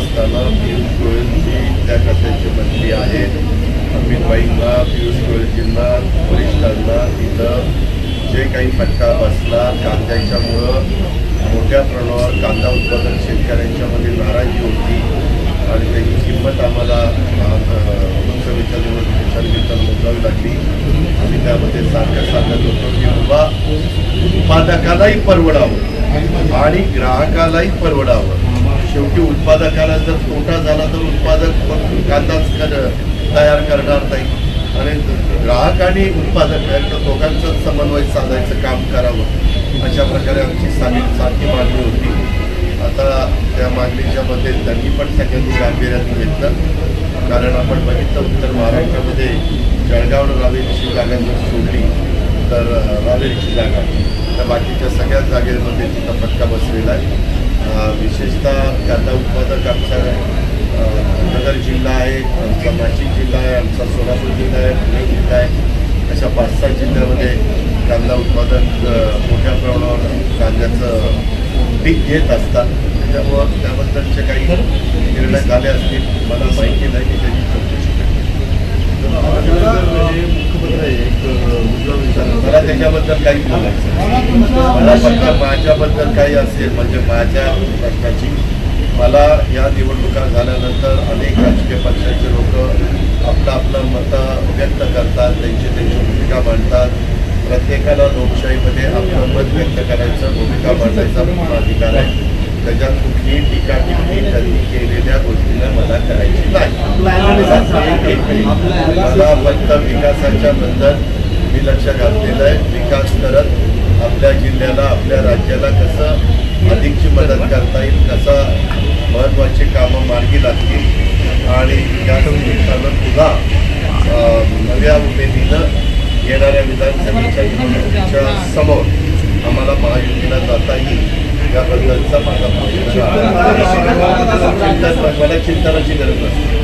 असताना पियुष गोयलजी त्या खात्याचे मंत्री आहेत अमितबाईंना पियुष गोयलजींना वरिष्ठांना तिथं जे काही फटका बसला कांद्याच्यामुळं मोठ्या प्रमाणावर कांदा उत्पादक शेतकऱ्यांच्यामध्ये नाराजी होती आणि त्याची किंमत आम्हाला लोकसभेच्या निमित्तानं मोजावी लागली. आम्ही त्यामध्ये सारखं सांगत होतो की बाबा उत्पादकालाही परवडावं आणि ग्राहकालाही परवडावं. शेवटी उत्पादकाला जर तोटा झाला तर उत्पादक कांदाच कर तयार करणार नाही. आणि ग्राहक आणि उत्पादक यांच्या दोघांचं समन्वय साधायचं काम करावं. अशा प्रकारे आमची साधी सारखी मागणी होती. आता त्या मागणीच्या मध्ये त्यांनी पण सगळ्यांनी गांभीर्याने घेतलं. कारण आपण बघितलं उत्तर महाराष्ट्रामध्ये जळगाव रावेरीची जागा जर सोडली तर अ, रावेरीची जागा. तर बाकीच्या सगळ्याच जागेमध्ये तिथं फटका बसलेला आहे. विशेषतः कांदा उत्पादक आमचा नगर जिल्हा आहे आमचा नाशिक जिल्हा आहे आमचा सोलापूर जिल्हा आहे पुणे जिल्हा आहे. अशा पाच सहा जिल्ह्यामध्ये कांदा उत्पादन अ, मोठ्या प्रमाणावर कांद्याचं पीक घेत असतात. त्यामुळं त्याबद्दलचे काही निर्णय झाले असतील मला माहिती नाही की त्याची चौकशी करते. मला त्याच्याबद्दल काही बोलायचं. मला फक्त माझ्याबद्दल काही असेल म्हणजे माझ्या प्रश्नाची. मला या निवडणुका झाल्यानंतर अनेक राजकीय पक्षाचे लोक आपलं आपलं मतं व्यक्त करतात त्यांची त्यांची भूमिका मांडतात. प्रत्येकाला लोकशाहीमध्ये आपलं मत व्यक्त करायचं भूमिका मांडायचा पूर्ण अधिकार आहे. त्याच्यात कुठलीही टीका टिप्पणी त्यांनी केलेल्या गोष्टीला मला करायची नाही. मला फक्त विकासाच्या बद्दल मी लक्ष घातलेलं आहे. विकास करत आपल्या जिल्ह्याला आपल्या राज्याला कसं अधिकची मदत करता येईल कसं महत्त्वाची कामं मार्गी लागतील आणि या निमित्तानं पुन्हा नव्या उमेदीनं येणाऱ्या विधानसभेच्या निवडणुकीच्या समोर आम्हाला महायुतीला जाता येईल. याबद्दलचा माझा मला चिंतनाची गरज असते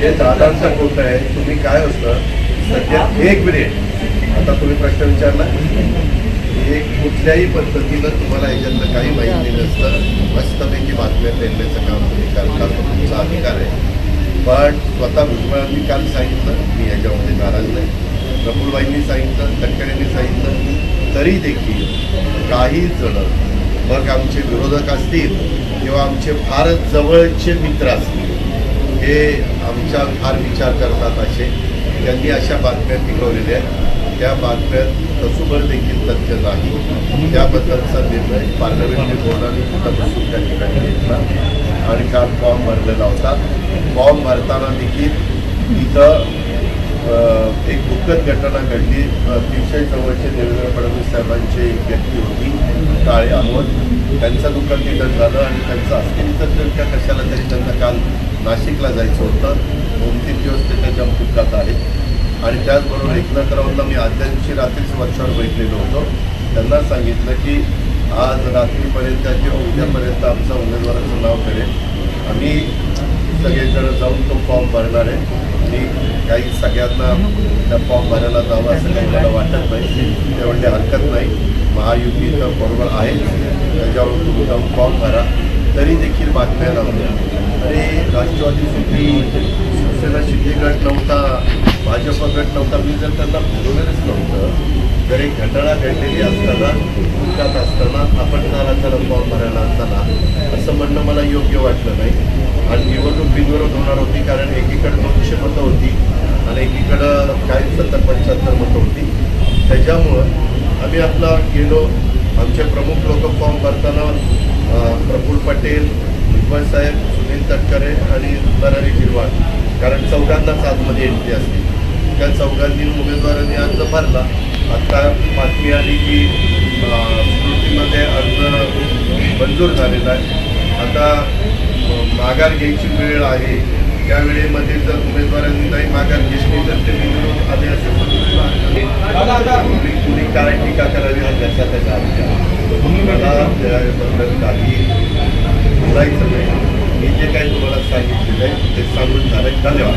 हे दादांचा कोट आहे. तुम्ही काय असतं? सध्या एक मिनिट आता तुम्ही प्रश्न विचारला. एक कुठल्याही पद्धतीनं तुम्हाला याच्यातलं काही माहिती नसतं मस्तपैकी बातम्या देण्याचं काम तुम्ही करता. तुमचा अधिकार आहे. पण स्वतः भुजबळांनी काल सांगितलं. मी याच्यामध्ये नाराज नाही. प्रफुलबाईंनी सांगितलं. तटकड्यांनी सांगितलं. तरी देखील काही जण मग आमचे विरोधक असतील किंवा आमचे फारच जवळचे मित्र असतील हे आमच्या फार विचार करतात असे. त्यांनी अशा बातम्या टिकवलेल्या आहेत. त्या बातम्यात तसुभर देखील तथ्य नाही. त्याबद्दलचा निर्णय पार्लमेंटरी बोर्डाने सुद्धा बसून त्या ठिकाणी घेतला. आणि काल फॉर्म भरलेला होता. फॉर्म भरताना देखील तिथं एक दुःखद घटना घडली. अतिशय जवळचे देवेंद्र फडणवीस साहेबांची एक व्यक्ती होती. काळे अहमद त्यांचं दुःखद निधन झालं आणि त्यांचं अस्थि विसर्जन त्या कशाला तरी त्यांना काल नाशिकला जायचं होतं. दोन तीन दिवस ते त्यांच्या दुःखात आहे. आणि त्याचबरोबर एकनाथरावांना मी आदल्या दिवशी रात्रीच वर्षावर भेटलेलो होतो. त्यांना सांगितलं की आज रात्रीपर्यंत किंवा उद्यापर्यंत आमचा उमेदवाराचं नाव करेल. आम्ही सगळेजण जाऊन तो फॉर्म भरणार आहे. मी काही सगळ्यांना त्या फॉर्म भरायला जावं असं काही मला वाटत नाही. तेवढी हरकत नाही. महायुती तर बरोबर आहे. त्याच्यावर तुम्ही जाऊन फॉर्म भरा. तरी देखील बातम्या लावल्या अरे राष्ट्रवादी सुटी शिवसेना शिंदेगड नव्हता. भाजप गट नव्हता. मी जर त्यांना बोलवलेलंच नव्हतं जर एक घटना घडलेली असताना दुःखात असताना आपण त्याला फॉर्म भरायला असताना असं म्हणणं मला योग्य वाटलं नाही. आणि निवडणूक बिनविरोध होणार होती कारण एकीकडे दोनशे मतं होती आणि एकीकडं काही सत्तर पंच्याहत्तर मतं होती. त्याच्यामुळं आम्ही आपला गेलो. आमचे प्रमुख लोक फॉर्म भरताना प्रफुल प्रफुल्ल पटेल भुजबळ साहेब सुनील तटकरे आणि नरहरी झिरवाळ कारण चौघांनाच आतमध्ये एंट्री असते. त्या चौघांनी उमेदवारांनी अर्ज भरला. आता बातमी आली की स्मृतीमध्ये अर्ज मंजूर झालेला आहे. आता माघार घ्यायची वेळ आहे. त्या वेळेमध्ये जर उमेदवारांनी नाही माघार घेतली तर ते निवडून आले असेल कुणी कुणी काय टीका करावी हा त्याच्या त्याच्या मला त्याबद्दल काही बोलायचं नाही. मी जे काही तुम्हाला सांगितलेलं आहे ते सांगून झालं धन्यवाद.